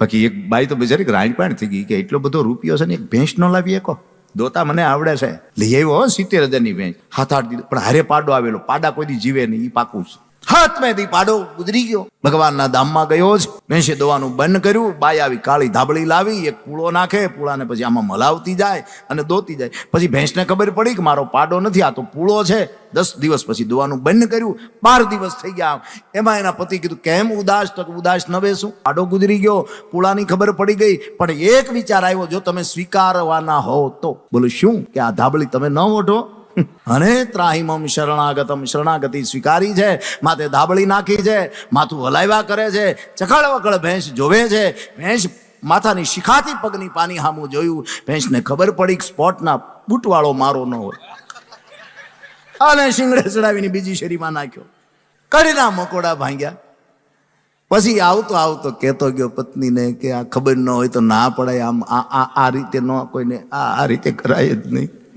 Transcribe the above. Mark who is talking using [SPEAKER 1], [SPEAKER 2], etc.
[SPEAKER 1] બાકી એક બાઈ તો બિચારી પાણી થઈ ગઈ કે એટલો બધો રૂપિયો છે ને એક ભેંસ ન લાવી એકો. દોતા મને આવડે છે. લઈ આવ્યો સિત્તેર હજારની ભેંસ. હાથ આઠ દીધો. પણ હારે પાડો આવેલો. પાડા કોઈ જીવે નહીં. એ પાકું છે. હાથ મેં પાડો, ગુજરી ગયો. ભગવાનના ધામમાં ગયો જ. ભેંસે દોવાનું બંધ કર્યું. બાઈ આવી કાળી ધાબળી લાવી, એક પૂળો નાખે, પૂળાને પછી આમાં મલાવતી જાય અને દોતી જાય. પછી ભેંસને ખબર પડી કે મારો પાડો નથી, આ તો પૂળો છે. દસ દિવસ પછી દોવાનું બંધ કર્યું. બાર દિવસ થઈ ગયા. એમાં એના પતિ કીધું, કેમ ઉદાસ? તો ઉદાસ ન બેસું. પાડો ગુજરી ગયો. પૂળાની ખબર પડી ગઈ. પણ એક વિચાર આવ્યો, જો તમે સ્વીકારવાના હો તો. બોલું, શું? કે આ ધાબળી તમે ન ઓઢો અને ત્રાહિમમ શરણાગતમ, શરણાગતિ સ્વીકારી છે, માથે ધાબળી નાખી છે, માથું હલાવ્યા કરે છે ચકળ વકળ ભેંસ જોવે છે, ભેંસ માથાની શિખાથી પગની પાની હામું જોયું, ભેંસને ખબર પડી સ્પોટના બૂટવાળો મારો ન હોય. અને શિંગડે ચડાવીને બીજી શેરીમાં નાખ્યો. કડીના મકોડા ભાંગ્યા. પછી આવતો આવતો કહેતો ગયો પત્નીને કે આ ખબર ન હોય તો ના પડાય, આમ આ આ રીતે ન કોઈને આ આ રીતે કરાય જ નહીં.